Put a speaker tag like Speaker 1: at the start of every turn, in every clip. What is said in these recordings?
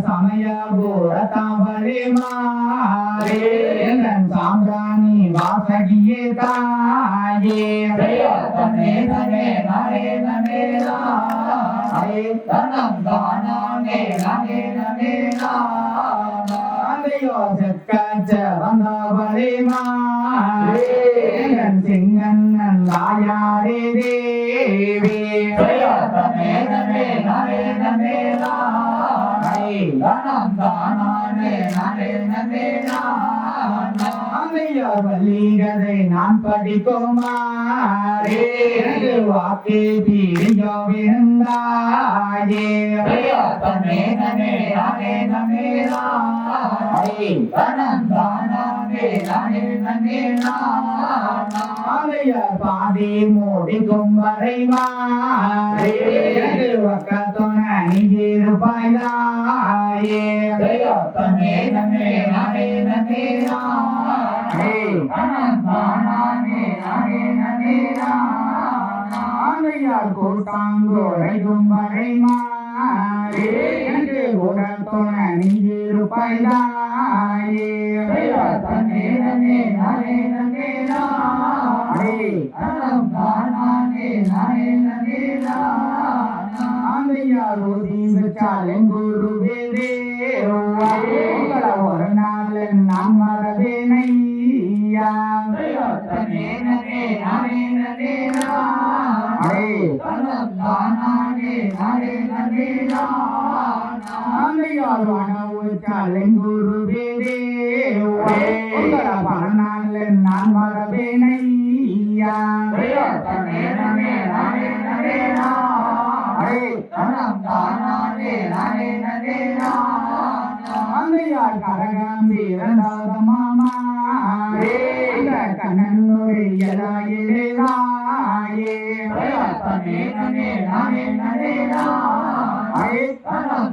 Speaker 1: சமய கோர தவளே மாறேன் சாம்பிராணி வாசகியே தாயே
Speaker 2: தமே தமே நானே நமே
Speaker 1: அடே
Speaker 2: தனம் தானே நானே நமே
Speaker 1: ஆலயோ செக்கச்ச வந்தவளே மாறேன் தாயாரே தேவி
Speaker 2: தமே தமே நானே நமே
Speaker 1: அடே
Speaker 2: தனம் தானே நானே நமே
Speaker 1: ஆலய வலிகதை நான் படிக்குமாரே வாக்கே தீரியோ விருந்தாயே
Speaker 2: தமே தமே நானே நமே
Speaker 1: அடே
Speaker 2: தனம் தானே நானே நமே
Speaker 1: ஆலய பாதி மூடி கும்பரை மாறே. வக்கத்துண நீருபாயே
Speaker 2: தமே தமே நானே நமே தனம் தானே நானே நமே
Speaker 1: ஆலையார் கூட்டாங்கோரை கும்பரை மாறே
Speaker 2: தமே தமே நானே நமே தனம் தானே நானே நமே
Speaker 1: ஆலையார் ஒதிந்தாலும் குருவே தேவா ஒரு நாள் நான் மறவேனையா
Speaker 2: நானே தனம் நானே
Speaker 1: குருவே தேவா
Speaker 2: தானே நானே நமே
Speaker 1: ஆலையார் கரகம்பீரநாத மாமா கண்ணன்னூர் எலாயிலே
Speaker 2: தமே தமே நானே நமே தனம்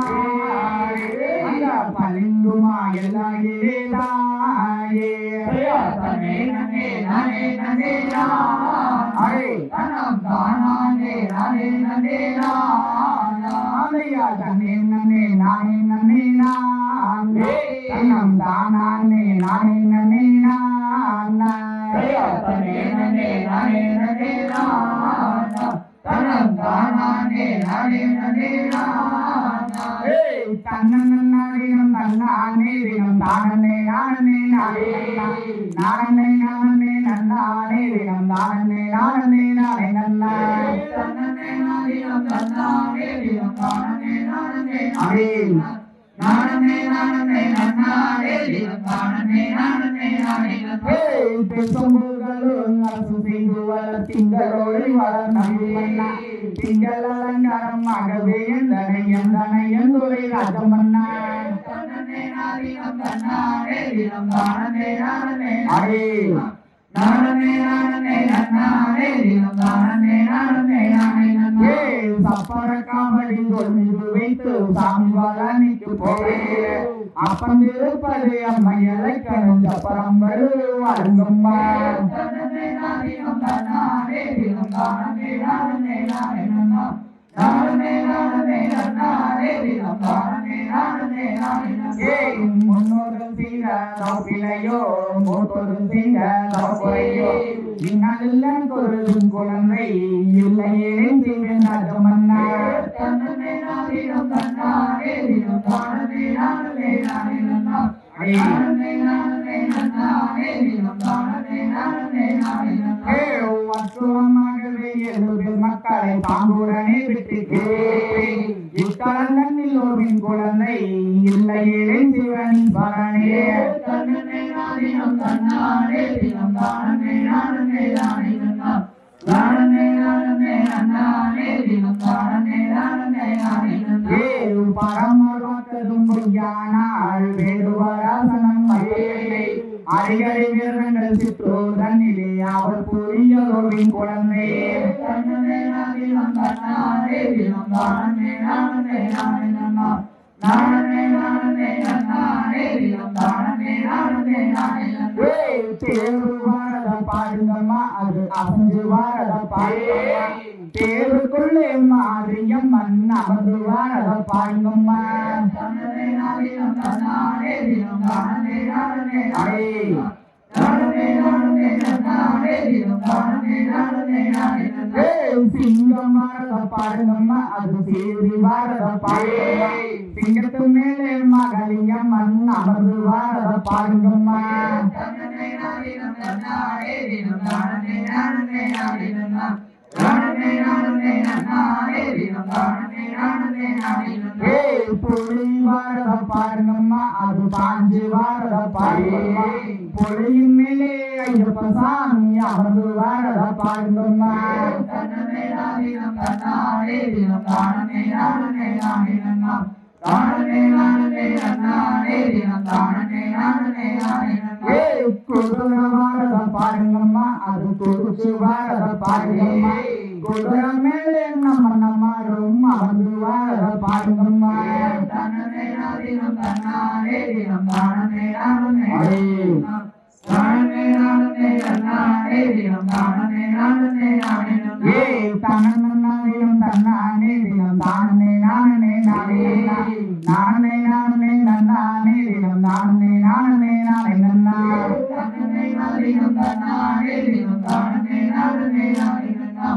Speaker 1: ஆலையார் கை வீரநாத மாமா காச்சா எலாயிலே
Speaker 2: தமே தமே நானே நமே
Speaker 1: அடே
Speaker 2: தனம் தானே நானே நமே
Speaker 1: ஆலையார் பொம்மை வீரநாத மாமா பளிங்குமா எலாயிலே தாயே
Speaker 2: தமே தமே நானே நமே
Speaker 1: அடே
Speaker 2: தனம் தானே நானே நமே
Speaker 1: ஆலையா தன்னே நன்னே நானே நன்னே நானே தன்னம் தானானே நானே நன்னே நானே
Speaker 2: தமே தமே நானே நமே தனம் தானே நானே நமே
Speaker 1: ஏய். தன்னன்னாடினம் தன்னானே தினம் தானே நானே நானே நானே நானே நன்னானே தினம் தானே நானே நானே நன்னா.
Speaker 2: தன்னே நாதினம் தன்னானே தினம் தானே நானே. நானே நானே நன்னானே தினம் தானே நானே
Speaker 1: பெரும்புகளும் அரசு செய்து வளர் திங்களோடு வளர் நம்பிமன்னா திங்கள் அலங்காரமாகவே எந்தனை எந்தனை எந்துரை ராஜமன்னா.
Speaker 2: தன்னே நாதினம் நானே நானே நானே நானே நானே
Speaker 1: சப்பர காவடி வைத்து சாமி வளனிக்கு போவே அப்பம் இருப்பது அம்மையலை கணுந்த பரம்பரு வருவாருங்கம்மா
Speaker 2: தன்னே நாதினம் தன்னானே தினம் தானே நானே நானே நன்னா
Speaker 1: குழந்தை இல்லையே செய்வேன் ராஜமன்னா
Speaker 2: தன்னே நாதினம் தன்னானே தினம் தானே நானே நன்னா தினம் நன்னா
Speaker 1: மக்களை பாங்குடனே இத்தலங்களில் குழந்தை இல்லையே சிவன் பரணே
Speaker 2: தன்னே நாதினம் தன்னாரே தினம் தானே நானே நானே நன்னா நானே நானே நன்னாரே
Speaker 1: ஏழு பொய்யானால் வேடுவராசனம் மற்றேனை அடிக்கடி வீரர்கள் சிற்றோர் தன்னிலே அவர் புரியதொருவின் குழந்தை. தேர்வு வாரத பாருங்கம்மா அது அசஞ்சு வாரத பாருங்கம்மா. தேருக்குள்ளே மாறியம் மண் அமர்ந்து வாரத பாருங்கம்மா பாருங்கம்மா அது சேரி வாரத சிங்கத்து மேலே மகளியம் மண் அமர்ந்து வாரத பாருங்கம்மா
Speaker 2: தன்னே நானே நானே நானே நானே நானே நானே நன்னா
Speaker 1: பாருங்கம்மா அது பாஞ்சு வாரத பாருங்கம்மா. புலியின் மேலே ஐயப்ப சாமி அமர்ந்து வாரத பாருங்கம்மா பாருங்கம்மா அது வாரத பாருங்கம்மா. குதிரை மேலே நம்ம நம்மாரும் அமர்ந்து வாரத பாருங்கம்மா
Speaker 2: தன்னே நாதினம் தன்னாரே தினம் தானே நானே.
Speaker 1: ஏய்,
Speaker 2: தானே நானே நன்னாரே தினம் தானே நானே
Speaker 1: ஏய், தனனனானேயும் தன்னானே தினம் தானே நானே நானே. நானே நானே நன்னானே தினம் நானே நானே நானே நன்னா.
Speaker 2: தன்னே நாதினம் தன்னாரே தினம் தினம் தானே நானே நானே நன்னா.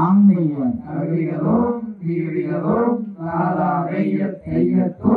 Speaker 1: ஆம் தெய்வம்
Speaker 2: அருளிகளோம் வீடுகளோம் நாதா வெய்ய செய்யத்தோம்